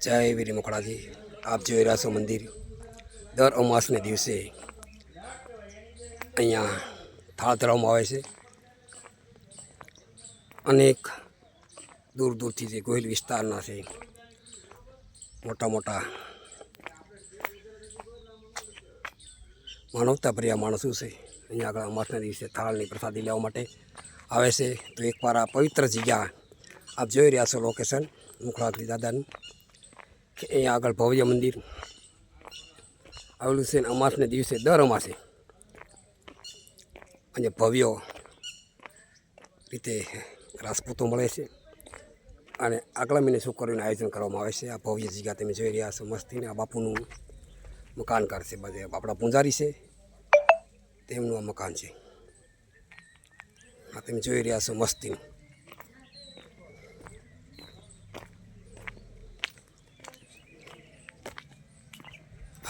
જય વીરી મોકળાજી આપ જોઈ રહ્યા છો મંદિર. દર અમાસને દિવસે અહીંયા થાળ ધરવામાં આવે છે. અનેક દૂર દૂરથી જે ગોહિલ વિસ્તારના છે, મોટા મોટા માનવતાભર્યા માણસો છે, અહીંયા આગળ અમાસના દિવસે થાળની પ્રસાદી લેવા માટે આવે છે. તો એકવાર આ પવિત્ર જગ્યા આપ જોઈ રહ્યા છો લોકેશન મુખરાજી દાદાનું. અહીંયા આગળ ભવ્ય મંદિર. આવેલું છે અમાસને દિવસે દર અમાસે અને ભવ્ય રીતે રાજપૂતો મળે છે. અને આગલા મહિને છોકરીઓનું આયોજન કરવામાં આવે છે. આ ભવ્ય જગ્યા તમે જોઈ રહ્યા છો. મસ્તીને આ બાપુનું મકાન કરશે બધે આપણા પૂંજારી છે. તેમનું આ મકાન છે. આ તમે જોઈ રહ્યા છો મસ્તીનું.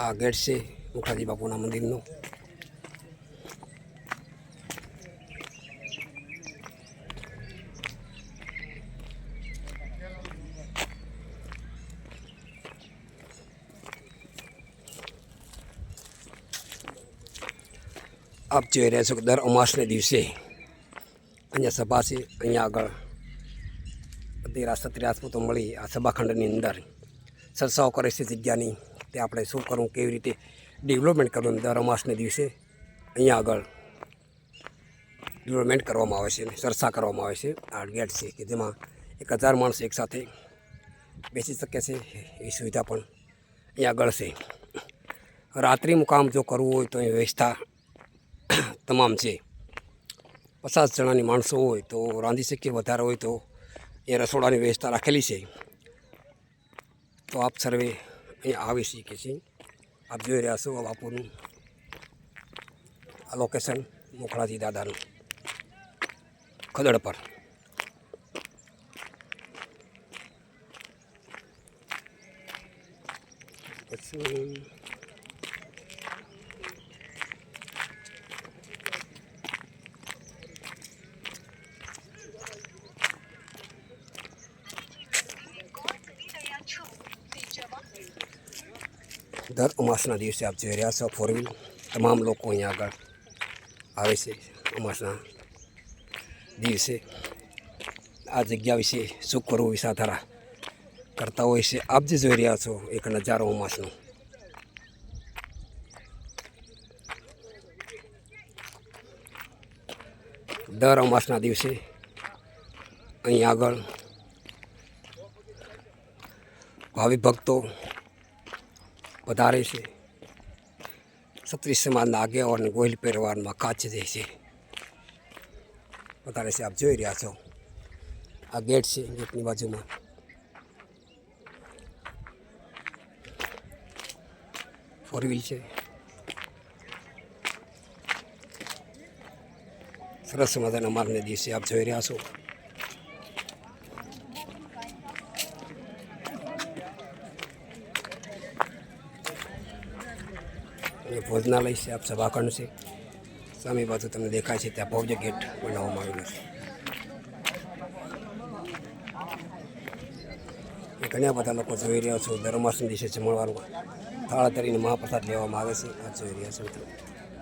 આ ગેટ છે મુખાજી બાપુના મંદિરનો આપ જોઈ રહ્યા છો કે દર અમાસને દિવસે અહીંયા સભા છે અહીંયા આગળ બધી રાષ્ટ્રીય રાજપૂતો મળી આ સભાખંડની અંદર ચર્ચાઓ કરે છે જગ્યાની તે આપણે શું કરવું, કેવી રીતે ડેવલપમેન્ટ કરવું દર અમાસને દિવસે અહીંયા આગળ ડેવલપમેન્ટ કરવામાં આવે છે અને ચર્ચા કરવામાં આવે છે. આ ગેટ છે કે જેમાં એક હજાર માણસ એકસાથે બેસી શકે છે, એ સુવિધા પણ અહીંયા આગળ છે. રાત્રિ મુકામ જો કરવું હોય તો એ વ્યવસ્થા તમામ છે. પચાસ જણાની માણસો હોય તો રાંધી શકીએ, વધારે હોય તો એ રસોડાની વ્યવસ્થા રાખેલી છે. તો આપ સર્વે અહીંયા આવી શીખે છે. આપ જોઈ રહ્યા છો બાપુનું આ લોકેશન મોખળાજી દાદાનું ખદડ પર. પછી દર અમાસના દિવસે આપ જોઈ રહ્યા છો ફોર તમામ લોકો અહીંયા આગળ આવે છે અમાસના દિવસે. આ જગ્યા વિશે શું કરવું વિચારધારા કરતા હોય છે. આપ જે જોઈ રહ્યા છો, એક નજારો અમાસનો દર અમાસના દિવસે અહીં આગળ ભાવિ ભક્તો વધારે છે. સત્રી સમાજના આગેવાન ગોહિલ પહેરવાનમાં કાચ દે છે. વધારે છે, આપ જોઈ રહ્યા છો. આ ગેટ છે, ગેટની બાજુમાં. ફોર વ્હીલ છે. સરસ મજાના માર્ગને દિવસે આપ જોઈ રહ્યા છો. અને ભોજનાલય છે, આપ સભાખંડ છે. સામે બાજુ તમને દેખાય છે ત્યાં ભવ્ય ગેટ બનાવવામાં આવેલો છે. ઘણા બધા લોકો જોઈ રહ્યા છો. દર માસના દિવસે જમણવારમાં થાળ ધરીને મહાપ્રસાદ લેવામાં આવે છે. આ જોઈ રહ્યા છો મિત્રો.